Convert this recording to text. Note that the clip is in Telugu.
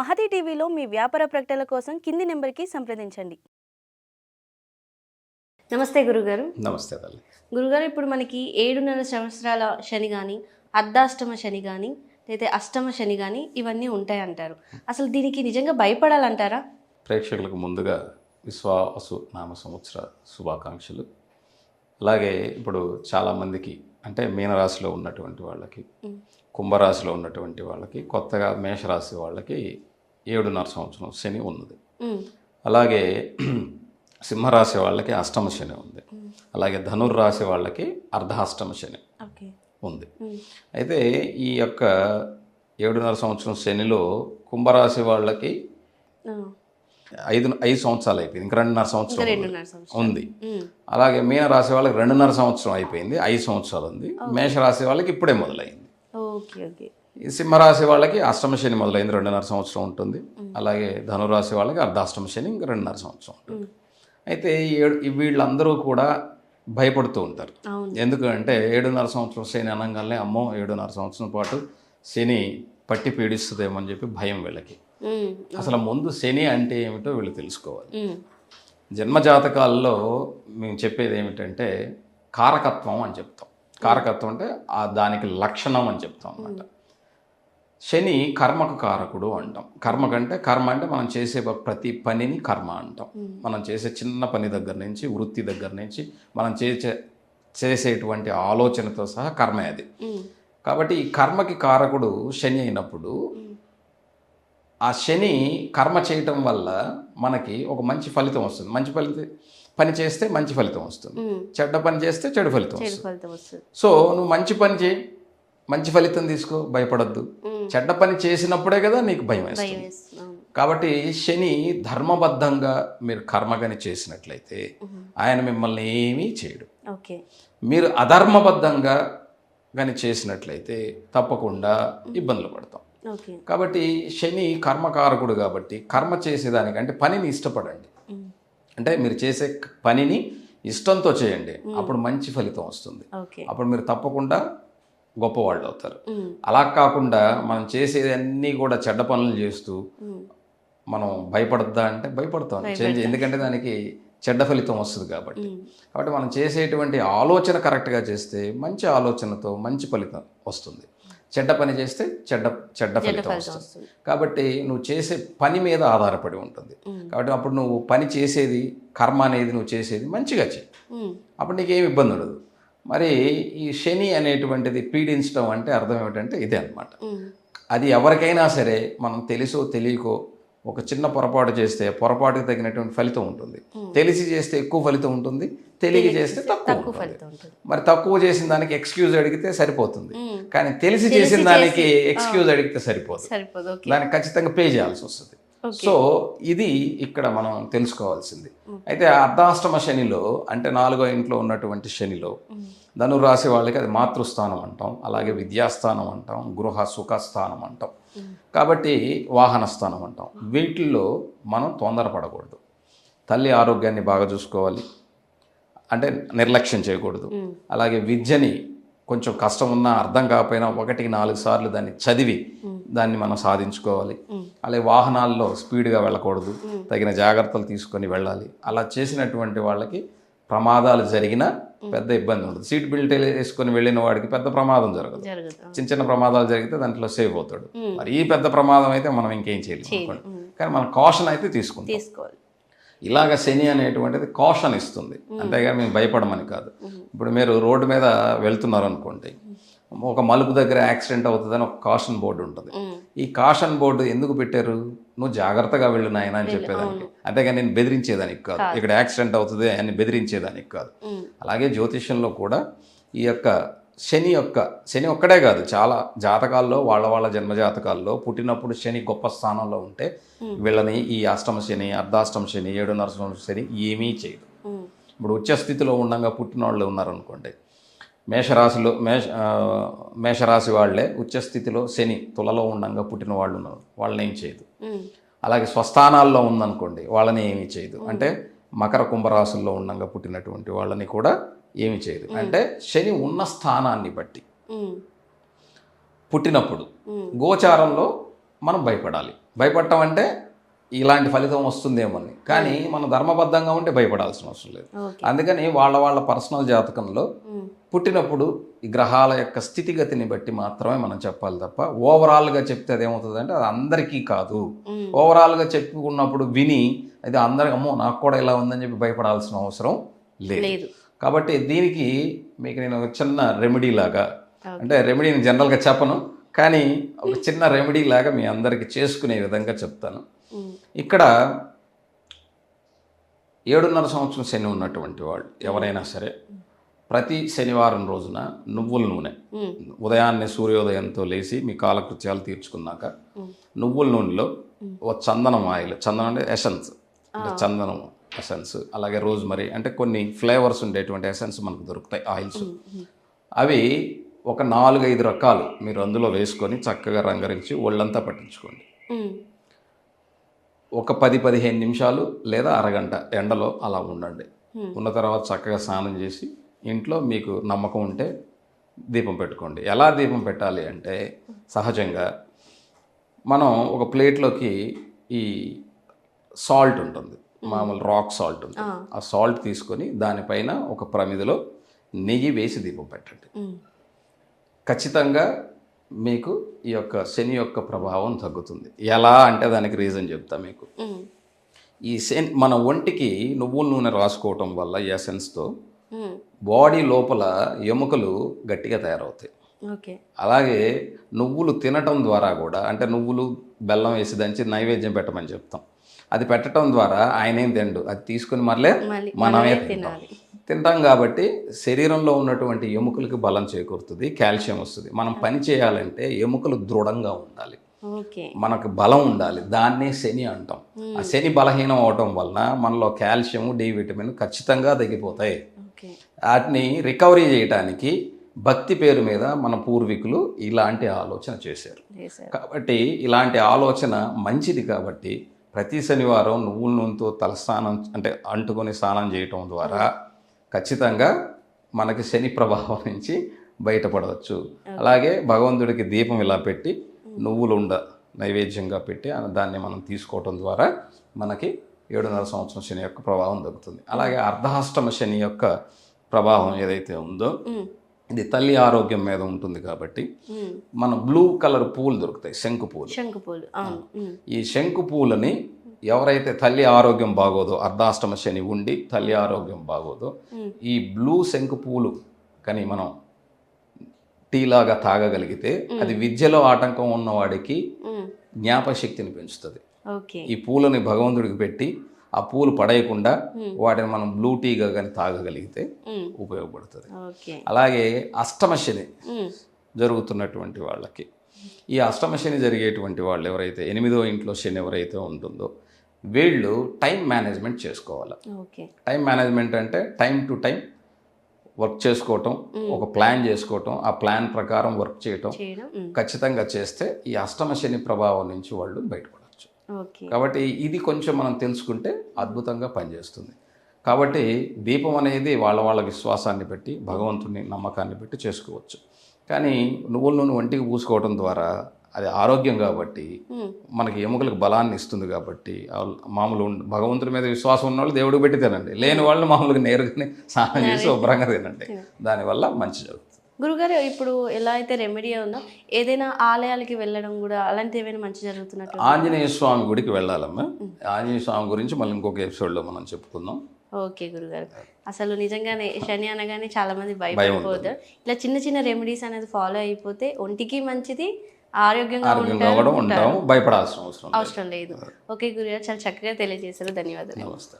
మహతి టీవీలో మీ వ్యాపార ప్రకటనల కోసం కింది నెంబర్కి సంప్రదించండి. నమస్తే గురుగారు. నమస్తే తల్లి. గురుగారు ఇప్పుడు మనకి ఏడున్నర సంవత్సరాల శని కానీ అర్ధాష్టమ శని కానీ లేదా అష్టమ శని కానీ ఇవన్నీ ఉంటాయి అంటారు అసలు దీనికి నిజంగా భయపడాలంటారా? ప్రేక్షకులకు ముందుగా విశ్వాసు నామ సంవత్సర శుభాకాంక్షలు. అలాగే ఇప్పుడు చాలామందికి అంటే మీనరాశిలో ఉన్నటువంటి వాళ్ళకి కుంభరాశిలో ఉన్నటువంటి వాళ్ళకి కొత్తగా మేషరాశి వాళ్ళకి ఏడున్నర సంవత్సరం శని ఉన్నది. అలాగే సింహరాశి వాళ్ళకి అష్టమ శని ఉంది. అలాగే ధనుర్రాశి వాళ్ళకి అర్ధాష్టమ శని ఉంది. అయితే ఈ యొక్క ఏడున్నర సంవత్సరం శనిలో కుంభరాశి వాళ్ళకి ఐదు ఐదు సంవత్సరాలు అయిపోయింది. ఇంకా రెండున్నర సంవత్సరం ఉంది. అలాగే మీనరాశి వాళ్ళకి రెండున్నర సంవత్సరం అయిపోయింది. ఐదు సంవత్సరాలు ఉంది. మేషరాశి వాళ్ళకి ఇప్పుడే మొదలైంది. Okay okay. సింహరాశి వాళ్ళకి అష్టమ శని మొదలైంది రెండున్నర సంవత్సరం ఉంటుంది. అలాగే ధనురాశి వాళ్ళకి అర్ధాష్టమ శని ఇంకా రెండున్నర సంవత్సరం ఉంటుంది. అయితే ఈ ఏడు వీళ్ళందరూ కూడా భయపడుతూ ఉంటారు. ఎందుకంటే ఏడున్నర సంవత్సరం శని అనగానే అమ్మో ఏడున్నర సంవత్సరం పాటు శని పట్టి పీడిస్తుందేమో అని చెప్పి భయం వీళ్ళకి. అసలు ముందు శని అంటే ఏమిటో వీళ్ళు తెలుసుకోవాలి. ఉమ్, జన్మ జాతకాల్లో మేము చెప్పేది ఏమిటంటే కారకత్వం అని చెప్తాం. కారకత్వం అంటే ఆ దానికి లక్షణం అని చెప్తాం అన్నమాట. శని కర్మకు కారకుడు అంటాం. కర్మ కంటే కర్మ అంటే మనం చేసే ప్రతి పనిని కర్మ అంటాం. మనం చేసే చిన్న పని దగ్గర నుంచి వృత్తి దగ్గర నుంచి మనం చేసే చేసేటువంటి ఆలోచనతో సహా కర్మే అది. కాబట్టి ఈ కర్మకి కారకుడు శని అయినప్పుడు ఆ శని కర్మ చేయటం వల్ల మనకి ఒక మంచి ఫలితం వస్తుంది. మంచి ఫలితం పని చేస్తే మంచి ఫలితం వస్తుంది. చెడ్డ పని చేస్తే చెడు ఫలితం వస్తుంది. సో నువ్వు మంచి పని చేయి మంచి ఫలితం తీసుకో భయపడద్దు. చెడ్డ పని చేసినప్పుడే కదా నీకు భయం వేస్తుంది. కాబట్టి శని ధర్మబద్ధంగా మీరు కర్మగని చేసినట్లయితే ఆయన మిమ్మల్ని ఏమీ చేయడు. ఓకే. మీరు అధర్మబద్ధంగా కానీ చేసినట్లయితే తప్పకుండా ఇబ్బందులు పడతాం. కాబట్టి శని కర్మకారకుడు కాబట్టి కర్మ చేసేదానికి అంటే పనిని ఇష్టపడండి. అంటే మీరు చేసే పనిని ఇష్టంతో చేయండి. అప్పుడు మంచి ఫలితం వస్తుంది. అప్పుడు మీరు తప్పకుండా గొప్పవాళ్ళు అవుతారు. అలా కాకుండా మనం చేసేదన్నీ కూడా చెడ్డ పనులు చేస్తూ మనం భయపడద్దా అంటే భయపడతాం. చేంజ్ ఎందుకంటే దానికి చెడ్డ ఫలితం వస్తుంది కాబట్టి. కాబట్టి మనం చేసేటువంటి ఆలోచన కరెక్ట్గా చేస్తే మంచి ఆలోచనతో మంచి ఫలితం వస్తుంది. చెడ్డ పని చేస్తే చెడ్డ చెడ్డ ఫలితం వస్తుంది. కాబట్టి నువ్వు చేసే పని మీద ఆధారపడి ఉంటుంది. కాబట్టి అప్పుడు నువ్వు పని చేసేది కర్మ అనేది నువ్వు చేసేది మంచిగా చేయి ఉమ్, అప్పుడు నీకేం ఇబ్బంది ఉండదు. మరి ఈ శని అనేటువంటిది పీడించడం అంటే అర్థం ఏమిటంటే ఇదే అన్నమాట. ఉమ్, అది ఎవరికైనా సరే మనం తెలుసో తెలియకో ఒక చిన్న పొరపాటు చేస్తే పొరపాటుకి తగినటువంటి ఫలితం ఉంటుంది. తెలిసి చేస్తే ఎక్కువ ఫలితం ఉంటుంది. తెలియక చేస్తే తక్కువ మరి తక్కువ చేసిన దానికి ఎక్స్క్యూజ్ అడిగితే సరిపోతుంది. కానీ తెలిసి చేసిన దానికి ఎక్స్క్యూజ్ అడిగితే ఓకే. దానికి ఖచ్చితంగా పే చేయాల్సి వస్తుంది. సో ఇది ఇక్కడ మనం తెలుసుకోవాల్సింది. అయితే అర్ధాష్టమ శనిలో అంటే నాలుగో ఇంట్లో ఉన్నటువంటి శనిలో ధనురాశి వాళ్ళకి అది మాతృస్థానం అంటాం. అలాగే విద్యాస్థానం అంటాం గృహ సుఖస్థానం అంటాం. కాబట్టి వాహన స్థానం అంటాం. వీటిల్లో మనం తొందరపడకూడదు. తల్లి ఆరోగ్యాన్ని బాగా చూసుకోవాలి. అంటే నిర్లక్ష్యం చేయకూడదు. అలాగే విద్యని కొంచెం కష్టం ఉన్నా అర్థం కాకపోయినా ఒకటికి నాలుగు సార్లు దాన్ని చదివి దాన్ని మనం సాధించుకోవాలి. అలాగే వాహనాల్లో స్పీడ్గా వెళ్ళకూడదు. తగిన జాగ్రత్తలు తీసుకొని వెళ్ళాలి. అలా చేసినటువంటి వాళ్ళకి ప్రమాదాలు జరిగినా పెద్ద ఇబ్బంది ఉండదు. సీట్ బెల్ట్ వేసుకొని వెళ్ళిన వాడికి పెద్ద ప్రమాదం జరగదు. చిన్న చిన్న ప్రమాదాలు జరిగితే దాంట్లో సేవ్ అవుతాడు. మరి ఈ పెద్ద ప్రమాదం అయితే మనం ఇంకేం చేయలేము అనుకోండి. కానీ మనం కాషన్ అయితే తీసుకుంటాం. ఇలాగ శని అనేటువంటిది కాషన్ ఇస్తుంది. అంతేగాని మేము భయపడమని కాదు. ఇప్పుడు మీరు రోడ్డు మీద వెళ్తున్నారు అనుకోండి ఒక మలుపు దగ్గర యాక్సిడెంట్ అవుతుందని ఒక కాషన్ బోర్డు ఉంటుంది. ఈ కాషన్ బోర్డు ఎందుకు పెట్టారు? నువ్వు జాగ్రత్తగా వెళ్ళు నాయన అని చెప్పేదానికి. అంతేగాని నేను బెదిరించేదానికి కాదు. ఇక్కడ యాక్సిడెంట్ అవుతుంది అని బెదిరించేదానికి కాదు. అలాగే జ్యోతిష్యంలో కూడా ఈ యొక్క శని యొక్క శని ఒక్కడే కాదు చాలా జాతకాల్లో వాళ్ళ వాళ్ళ జన్మ జాతకాల్లో పుట్టినప్పుడు శని గొప్ప స్థానంలో ఉంటే వీళ్ళని ఈ అష్టమ శని అర్ధాష్టమ శని ఏడున్నర సంవత్సరం శని ఏమీ చేయదు. ఇప్పుడు ఉచ్చ స్థితిలో ఉండంగా పుట్టిన వాళ్ళు ఉన్నారనుకోండి మేషరాశిలో మేష మేషరాశి వాళ్ళే ఉచ్చ స్థితిలో శని తులలో ఉండంగా పుట్టిన వాళ్ళు ఉన్నారు వాళ్ళని ఏం చేయదు. అలాగే స్వస్థానాల్లో ఉందనుకోండి వాళ్ళని ఏమీ చేయదు. అంటే మకర కుంభరాశుల్లో ఉండంగా పుట్టినటువంటి వాళ్ళని కూడా ఏమి చేయదు. అంటే శని ఉన్న స్థానాన్ని బట్టి. పుట్టినప్పుడు గోచారంలో మనం భయపడాలి. భయపడటం అంటే ఇలాంటి ఫలితం వస్తుందేమని కానీ మనం ధర్మబద్ధంగా ఉంటే భయపడాల్సిన అవసరం లేదు. అందుకని వాళ్ళ వాళ్ళ పర్సనల్ జాతకంలో పుట్టినప్పుడు ఈ గ్రహాల యొక్క స్థితిగతిని బట్టి మాత్రమే మనం చెప్పాలి తప్ప ఓవరాల్గా చెప్తే అది ఏమవుతుందంటే అది అందరికీ కాదు. ఓవరాల్గా చెప్పుకున్నప్పుడు విని అది అందరికి అమ్మో నాకు కూడా ఇలా ఉందని చెప్పి భయపడాల్సిన అవసరం లేదు. కాబట్టి దీనికి మీకు నేను ఒక చిన్న రెమెడీ లాగా. అంటే రెమెడీని జనరల్గా చెప్పను కానీ ఒక చిన్న రెమెడీ లాగా మీ అందరికి చేసుకునే విధంగా చెప్తాను. ఉమ్, ఇక్కడ ఏడున్నర సంవత్సరం శని ఉన్నటువంటి వాళ్ళు ఎవరైనా సరే ప్రతి శనివారం రోజున నువ్వుల నూనె ఉమ్, ఉదయాన్నే సూర్యోదయంతో లేచి మీ కాలకృత్యాలు తీర్చుకున్నాక ఉమ్. నువ్వుల నూనెలో ఓ చందనం ఆయిల్ చందనం అంటే ఎసెన్స్ అంటే చందనం ఎసెన్స్ అలాగే రోజ్మరీ అంటే కొన్ని ఫ్లేవర్స్ ఉండేటువంటి ఎసెన్స్ మనకు దొరుకుతాయి ఆయిల్స్ అవి ఒక నాలుగైదు రకాలు మీరు అందులో వేసుకొని చక్కగా రంగరించి ఒళ్ళంతా పట్టించుకోండి. ఒక పది పదిహేను నిమిషాలు లేదా అరగంట ఎండలో అలా ఉండండి. ఉన్న తర్వాత చక్కగా స్నానం చేసి ఇంట్లో మీకు నమ్మకం ఉంటే దీపం పెట్టుకోండి. ఎలా దీపం పెట్టాలి అంటే సహజంగా మనం ఒక ప్లేట్లోకి ఈ సాల్ట్ ఉంటుంది. మామూలు రాక్ సాల్ట్ ఉంటుంది. ఆ. సాల్ట్ తీసుకొని దానిపైన ఒక ప్రమిదిలో నెయ్యి వేసి దీపం పెట్టండి. ఖచ్చితంగా మీకు ఈ యొక్క శని యొక్క ప్రభావం తగ్గుతుంది. ఎలా అంటే దానికి రీజన్ చెప్తా మీకు. ఈ సెన్ మన ఒంటికి నువ్వుల నూనె రాసుకోవటం వల్ల ఈ ఎసెన్స్తో బాడీ లోపల ఎముకలు గట్టిగా తయారవుతాయి. అలాగే నువ్వులు తినటం ద్వారా కూడా అంటే నువ్వులు బెల్లం వేసి దంచి నైవేద్యం పెట్టమని చెప్తాం. అది పెట్టడం ద్వారా ఆయన ఏం తిండు? అది తీసుకుని మళ్ళీ మనమే తింటాం. తినాలి. తింటాం కాబట్టి శరీరంలో ఉన్నటువంటి ఎముకలకి బలం చేకూరుతుంది కాల్షియం వస్తుంది. మనం పని చేయాలంటే ఎముకలు దృఢంగా ఉండాలి. మనకు బలం ఉండాలి. దాన్నే శని అంటాం. ఆ శని బలహీనం అవటం వలన మనలో కాల్షియం డి విటమిన్ ఖచ్చితంగా తగ్గిపోతాయి. వాటిని రికవరీ చేయడానికి భక్తి పేరు మీద మన పూర్వీకులు ఇలాంటి ఆలోచన చేశారు. కాబట్టి ఇలాంటి ఆలోచన మంచిది కాబట్టి ప్రతి శనివారం నువ్వుల నూనెతో తలస్నానం అంటే అంటుకొని స్నానం చేయటం ద్వారా ఖచ్చితంగా మనకి శని ప్రభావం నుంచి బయటపడవచ్చు. అలాగే భగవంతుడికి దీపం ఇలా పెట్టి నువ్వులు ఉండ నైవేద్యంగా పెట్టి దాన్ని మనం తీసుకోవటం ద్వారా మనకి ఏడున్నర సంవత్సరం శని యొక్క ప్రభావం తగ్గుతుంది అలాగే అర్ధాష్టమ శని యొక్క ప్రభావం ఏదైతే ఉందో ఇది తల్లి ఆరోగ్యం మీద ఉంటుంది కాబట్టి మన బ్లూ కలర్ పూలు దొరుకుతాయి శంకు పూలు. శంకు పూలు ఈ శంకు పూలని ఎవరైతే తల్లి ఆరోగ్యం బాగోదో అర్ధాష్టమ శని ఉండి తల్లి ఆరోగ్యం బాగోదో ఈ బ్లూ శంకు పూలు కానీ మనం టీలాగా తాగగలిగితే అది విద్యలో ఆటంకం ఉన్నవాడికి జ్ఞాపశక్తిని పెంచుతుంది. ఈ పూలని భగవంతుడికి పెట్టి ఆ పూలు పడేయకుండా వాటిని మనం బ్లూ టీగా కానీ తాగగలిగితే ఉమ్, ఉపయోగపడుతుంది. అలాగే అష్టమ శని ఉమ్, జరుగుతున్నటువంటి వాళ్ళకి. ఈ అష్టమ శని జరిగేటువంటి వాళ్ళు ఎవరైతే ఎనిమిదో ఇంట్లో శని ఎవరైతే ఉంటుందో వీళ్ళు టైం మేనేజ్మెంట్ చేసుకోవాలి. టైం మేనేజ్మెంట్ అంటే టైం టు టైం వర్క్ చేసుకోవటం ఒక ప్లాన్ చేసుకోవటం ఆ ప్లాన్ ప్రకారం వర్క్ చేయటం ఖచ్చితంగా చేస్తే ఈ అష్టమ శని ప్రభావం నుంచి వాళ్ళు బయటపడవచ్చు ఓకే కాబట్టి ఇది కొంచెం మనం తెలుసుకుంటే అద్భుతంగా పనిచేస్తుంది. కాబట్టి దీపం అనేది వాళ్ళ వాళ్ళ విశ్వాసాన్ని బట్టి భగవంతుని నమ్మకాన్ని బట్టి చేసుకోవచ్చు. కానీ నువ్వుల నూనె ఒంటికి పూసుకోవడం ద్వారా అది ఆరోగ్యం కాబట్టి మనకి ఎముకలకు బలాన్ని ఇస్తుంది కాబట్టి మామూలు భగవంతుడి మీద విశ్వాసం ఉన్న వాళ్ళు దేవుడికి పెట్టి తినండి. లేని వాళ్ళు మామూలుగా నేరుగానే స్నానం చేసి శుభ్రంగా తినండి. దానివల్ల మంచి జరుగుతుంది గురుగారు ఇప్పుడు ఎలా అయితే రెమెడీ ఉందో ఏదైనా ఆలయాలకి వెళ్ళడం కూడా అలాంటి ఏమైనా మంచి జరుగుతున్నట్టు ఆంజనేయ స్వామి గుడికి వెళ్ళాలమ్మా. ఆంజనేయ స్వామి గురించి మళ్ళీ ఇంకొక ఎపిసోడ్లో మనం చెప్పుకుందాం. ఓకే గురుగారు. అసలు నిజంగానే శని అనగానే చాలా మంది భయపడిపోతారు. ఇలా చిన్న చిన్న రెమెడీస్ అనేది ఫాలో అయిపోతే ఒంటికి మంచిది ఆరోగ్యంగా ఉంటాము భయపడాల్సిన అవసరం లేదు. అవసరం లేదు. ఓకే గురుగారు చాలా చక్కగా తెలియజేశారు. ధన్యవాదాలు. నమస్తే.